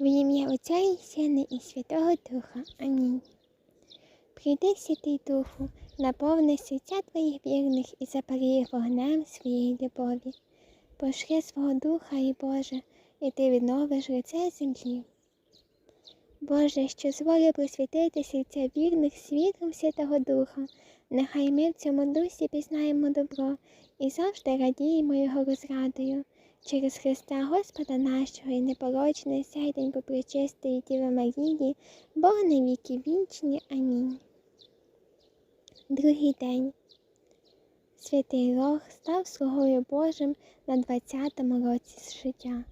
В ім'я Отця і Сина і Святого Духа. Амінь. Прийди, Святий Духу, наповни серця твоїх вірних і запали їх вогнем своєї любові. Пошли свого Духа і Боже, і ти відновиш лице землі. Боже, що зволив просвітити серця вірних світлом Святого Духа, нехай ми в цьому дусі пізнаємо добро і завжди радіємо Його розрадою. Через Христа Господа нашого і непорочний сяйдень пречистої Діви Марії, Бога на віки вічні. Амінь. Другий день. Святий Рог став слугою Божим на 20-му році життя.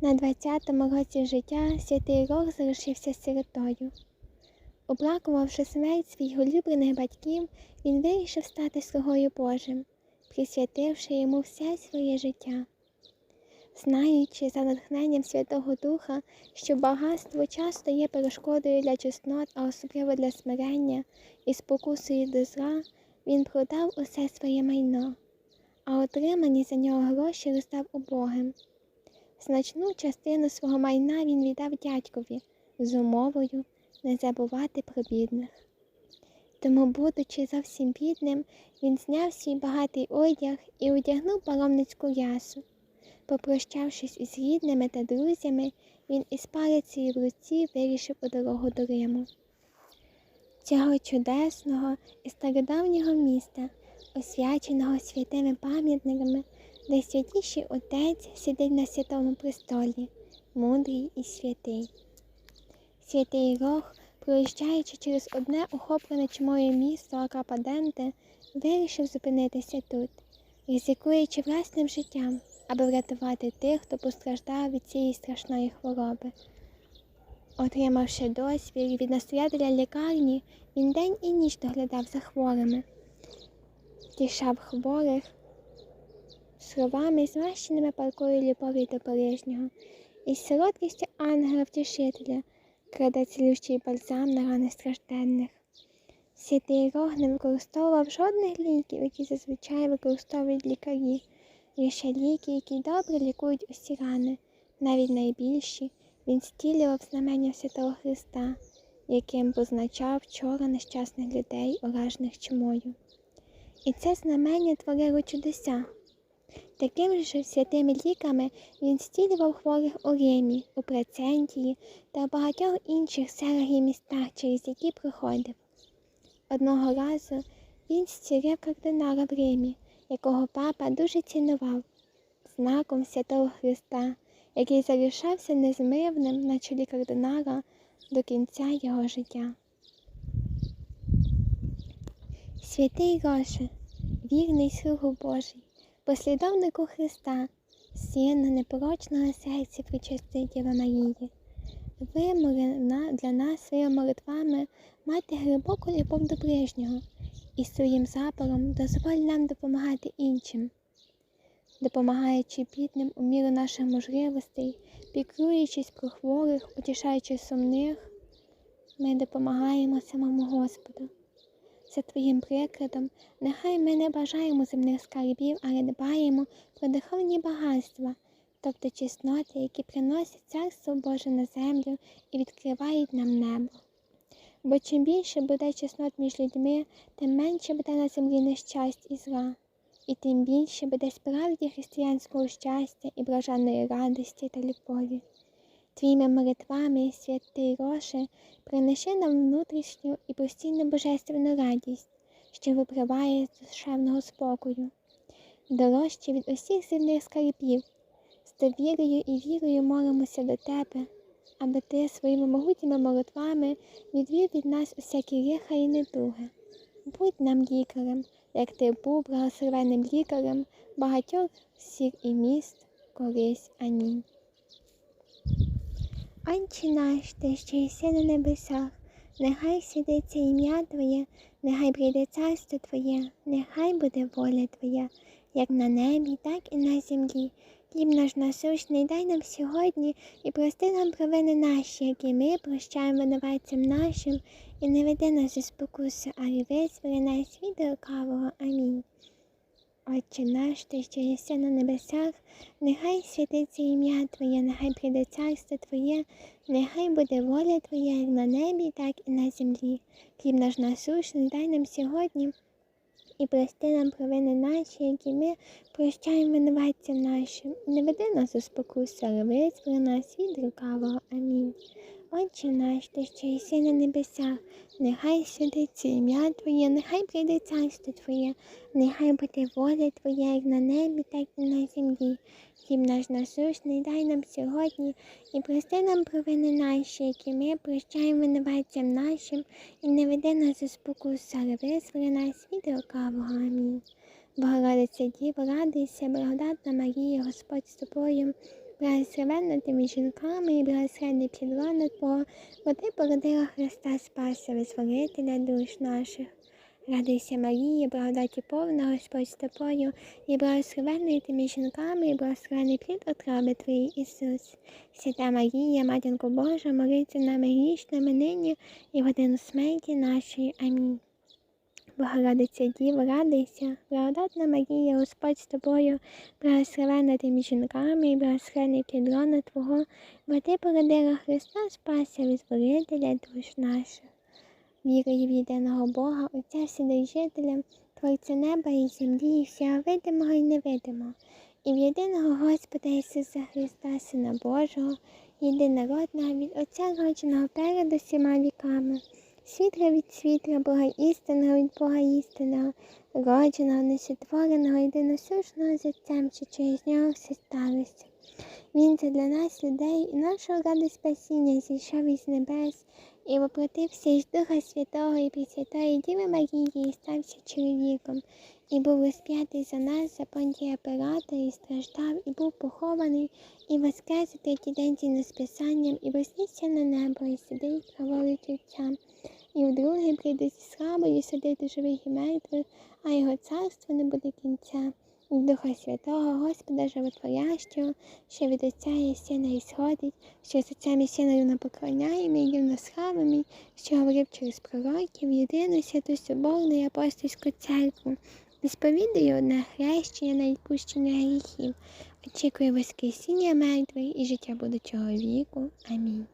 На 20-му році життя святий Рог залишився сиротою. Оплакувавши смерть своїх улюблених батьків, він вирішив стати слугою Божим присвятивши йому все своє життя. Знаючи за натхненням Святого Духа, що багатство часто є перешкодою для чеснот, а особливо для смирення і спокусою до зла, він продав усе своє майно, а отримані за нього гроші роздав убогим. Значну частину свого майна він віддав дядькові з умовою не забувати про бідних. Тому, будучи зовсім бідним, він зняв свій багатий одяг і одягнув паломницьку ясу. Попрощавшись із рідними та друзями, він із палицею в руці вирішив у дорогу до Риму. Цього чудесного і стародавнього міста, освяченого святими пам'ятниками, де святіший отець сидить на святому престолі, мудрий і святий. Святий Рог Проїжджаючи через одне охоплене чмою місто Акападенте, вирішив зупинитися тут, ризикуючи власним життям, аби врятувати тих, хто постраждав від цієї страшної хвороби. Отримавши досвід від настоятеля лікарні, він день і ніч доглядав за хворими, тішав хворих словами, змащеними палкою любові до ближнього, і з солодкістю ангела втішителя краде цілющий бальзам на рани стражденних. Святий Рог не використовував жодних ліків, які зазвичай використовують лікарі, лише ліки, які добре лікують усі рани, навіть найбільші, він стілював знамення Святого Христа, яким позначав вчора нещасних людей, уражених чумою. І це знамення творило чудеса. Такими ж святими ліками він стілював хворих у Римі, у Прецентії та у багатьох інших селах і містах, через які проходив. Одного разу він зцілив кардинала в Римі, якого папа дуже цінував, знаком святого Христа, який залишався незмивним на чолі кардинала до кінця його життя. Святий Роше, вірний слугу Божий послідовнику Христа, сина непорочного серця причистої Діви Марії. Вимолена для нас своїми молитвами мати глибоку любов до ближнього і своїм запалом дозволь нам допомагати іншим, допомагаючи бідним у міру наших можливостей, піклуючись про хворих, утішаючи сумних, ми допомагаємо самому Господу за твоїм прикладом, нехай ми не бажаємо земних скарбів, але дбаємо про духовні багатства, тобто чесноти, які приносять царство Боже на землю і відкривають нам небо. Бо чим більше буде чеснот між людьми, тим менше буде на землі нещасть і зла, і тим більше буде справді християнського щастя і блаженної радості та любові. Твоїми молитвами, святий Роше, принеси нам внутрішню і постійну божественну радість, що випливає з душевного спокою, дорожче від усіх земних скарбів, з довірою і вірою молимося до тебе, аби ти своїми могутніми молитвами відвів від нас усякі лиха і недуги. Будь нам лікарем, як ти був благословенним лікарем багатьох сір і міст, колись. Амінь. Отче наш, ти що єси на небесах, нехай святиться ім'я Твоє, нехай прийде царство Твоє, нехай буде воля Твоя, як на небі, так і на землі. Хліб наш насущний дай нам сьогодні і прости нам провини наші, які ми прощаємо винуватцям нашим, і не веди нас у спокусу, але визволи нас від лукавого. Амінь. Отче наш, ти що єси на небесах, нехай святиться ім'я Твоє, нехай прийде царство Твоє, нехай буде воля Твоя як на небі, так і на землі. Хліб наш насущний дай нам сьогодні і прости нам провини наші, які ми прощаємо винуватцям нашим. Не веди нас у спокусу, але визволи нас від лукавого. Амінь. Отче наш, ти що єси на небесах, нехай святиться ім'я Твоє, нехай прийде царство Твоє, нехай буде воля Твоя як на небі, так і на землі. Хліб наш насущний дай нам сьогодні і прости нам провини наші, які ми прощаємо винуватцям нашим, і не веди нас у спокусу, але визволи нас від лукавого. Амінь. Богородиця Діво, радуйся, благодатна Марія, Господь з тобою, благословенна ти між жінками і благословенний плідлона Твого, бо ти породила Христа Спаса, визволителя душ наших. Радуйся, Марія, благодаті повна Господь з тобою, і благословенний ти між жінками, і благословений плід отраби Твої, Ісус. Свята Марія, Матінко Божа, молиться нами грішними нині і в годину смерті нашої. Амінь. Богородиця Діво, радуйся, благодатна Марія, Господь з тобою, благословенна ти між жінками, і благословений плід лона Твого, бо ти породила Христа Спася, визволителя душ наших. Вірую в єдиного Бога, Отця Вседержителя, Творця неба і землі, і всього видимого і невидимого, і в єдиного Господа Ісуса Христа, Сина Божого, єдинородного від Отця родженого перед усіма віками, світла від світла, Бога істинного від Бога істинного, родженого, несотвореного, єдиносушного з Отцем, що через нього все сталося. Він це для нас, людей, і нашого ради спасіння зійшов із небес і воплотився із Духа Святого і Пресвятої Діви Марії і стався чоловіком, і був розп'ятий за нас, за понтія Пилата, і страждав, і був похований, і воскрес у третій день зі списанням, і вознісся на небо, і сидить праворуч Отця. І вдруге прийде зі славою судити живих і мертвих, а його царство не буде кінця. Духа Святого, Господа Животворящого, що від Отця і Сина і сходить, що з Отцем і Синою не поклоняємо і рівно славимо, що говорив через пророків, єдину святу соборну і апостольську церкву, і сповідує одне хрещення на відпущення гріхів, очікує Воскресіння мертвих і життя будучого віку. Амінь.